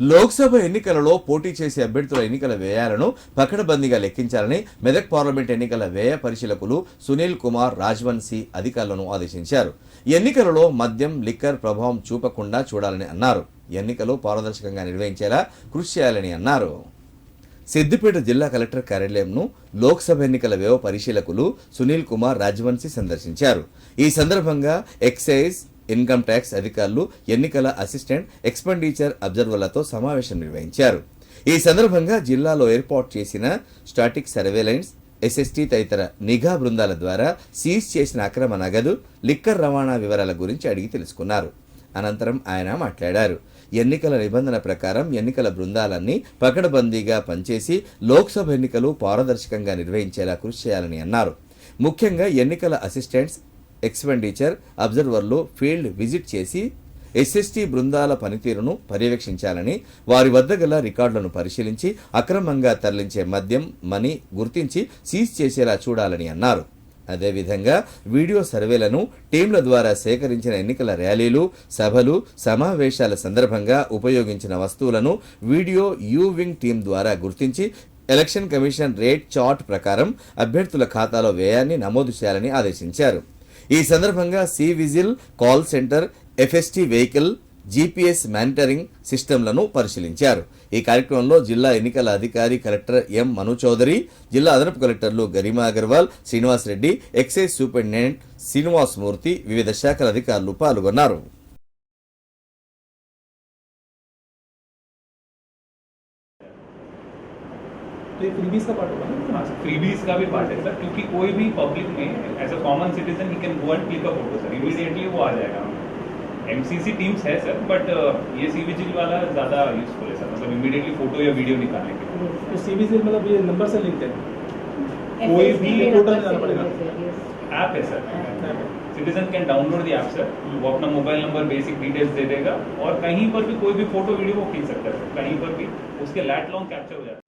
లోక్సభ ఎన్నికలలో పోటీ చేసే అభ్యర్థుల ఎన్నికల వ్యయాలను పకడబందీగా లెక్కించాలని మెదక్ పార్లమెంట్ ఎన్నికల వ్యయ పరిశీలకులు సునీల్ కుమార్ రాజ్వంశీ అధికారులను ఆదేశించారు. ఎన్నికలలో మద్యం లిక్కర్ ప్రభావం చూపకుండా చూడాలని అన్నారు. ఎన్నికలు పారదర్శకంగా నిర్వహించేలా కృషి చేయాలని అన్నారు. సిద్దిపేట జిల్లా కలెక్టర్ కార్యాలయంను లోక్సభ ఎన్నికల వ్యయ పరిశీలకులు సునీల్ కుమార్ రాజవంశీ సందర్శించారు. ఈ సందర్భంగా ఎక్సైజ్ ఇన్కమ్ ట్యాక్స్ అధికారులు ఎన్నికల అసిస్టెంట్ ఎక్స్పెండిచర్ అబ్జర్వర్లతో సమావేశం నిర్వహించారు. ఈ సందర్భంగా జిల్లాలో ఏర్పాటు చేసిన స్టాటిక్ సర్వేలెన్స్ ఎస్ఎస్టీ తదితర నిఘా బృందాల ద్వారా సీజ్ చేసిన అక్రమ నగదు లిక్కర్ రవాణా వివరాల గురించి అడిగి తెలుసుకున్నారు. అనంతరం ఆయన మాట్లాడారు. ఎన్నికల నిబంధన ప్రకారం ఎన్నికల బృందాలన్నీ పకడబందీగా పనిచేసి లోక్సభ ఎన్నికలు పారదర్శకంగా నిర్వహించేలా కృషి చేయాలని అన్నారు. ముఖ్యంగా ఎన్నికల అసిస్టెంట్స్ ఎక్స్పెండిచర్ అబ్జర్వర్లు ఫీల్డ్ విజిట్ చేసి ఎస్ఎస్టీ బృందాల పనితీరును పర్యవేక్షించాలని వారి వద్ద గల రికార్డులను పరిశీలించి అక్రమంగా తరలించే మద్యం మనీ గుర్తించి సీజ్ చేసేలా చూడాలని అన్నారు. అదేవిధంగా వీడియో సర్వేలను టీంల ద్వారా సేకరించిన ఎన్నికల ర్యాలీలు సభలు సమావేశాల సందర్భంగా ఉపయోగించిన వస్తువులను వీడియో యూవింగ్ టీం ద్వారా గుర్తించి ఎలక్షన్ కమిషన్ రేట్ చార్ట్ ప్రకారం అభ్యర్థుల ఖాతాలో వ్యయాన్ని నమోదు చేయాలని ఆదేశించారు. ఈ సందర్భంగా C vigil call centre FST vehicle GPS monitoring సిస్టంలను పరిశీలించారు. ఈ కార్యక్రమంలో జిల్లా ఎన్నికల అధికారి కలెక్టర్ ఎం మను చౌదరి జిల్లా అదనపు కలెక్టర్లు గరిమా అగర్వాల్ శ్రీనివాస్ రెడ్డి ఎక్సైజ్ సూపరింటెండెంట్ శ్రీనివాస్మూర్తి వివిధ శాఖల అధికారులు పాల్గొన్నారు. तो ये फ्रीबीज का पार्ट होगा ना? हाँ फ्रीबीज का भी पार्ट है सर क्योंकि कोई भी पब्लिक में as a common citizen he can go and click a photo sir immediately वो आ जाएगा। एमसीसी टीम्स है सर बट ये सी विजिल वाला ज़्यादा यूजफुल है सर मतलब इमीडिएटली फ़ोटो या वीडियो निकालने के लिए। तो सीबीसी मतलब ये नंबर से लिंक है? कोई भी पोर्टल जाना पड़ेगा। ऐप है sir citizen can download the app sir वो अपना मोबाइल नंबर बेसिक डिटेल्स दे देगा और कहीं पर भी कोई भी फ़ोटो वीडियो वो खींच सकता है सर कहीं पर भी उसके लैट लॉन्ग कैप्चर हो जाता है।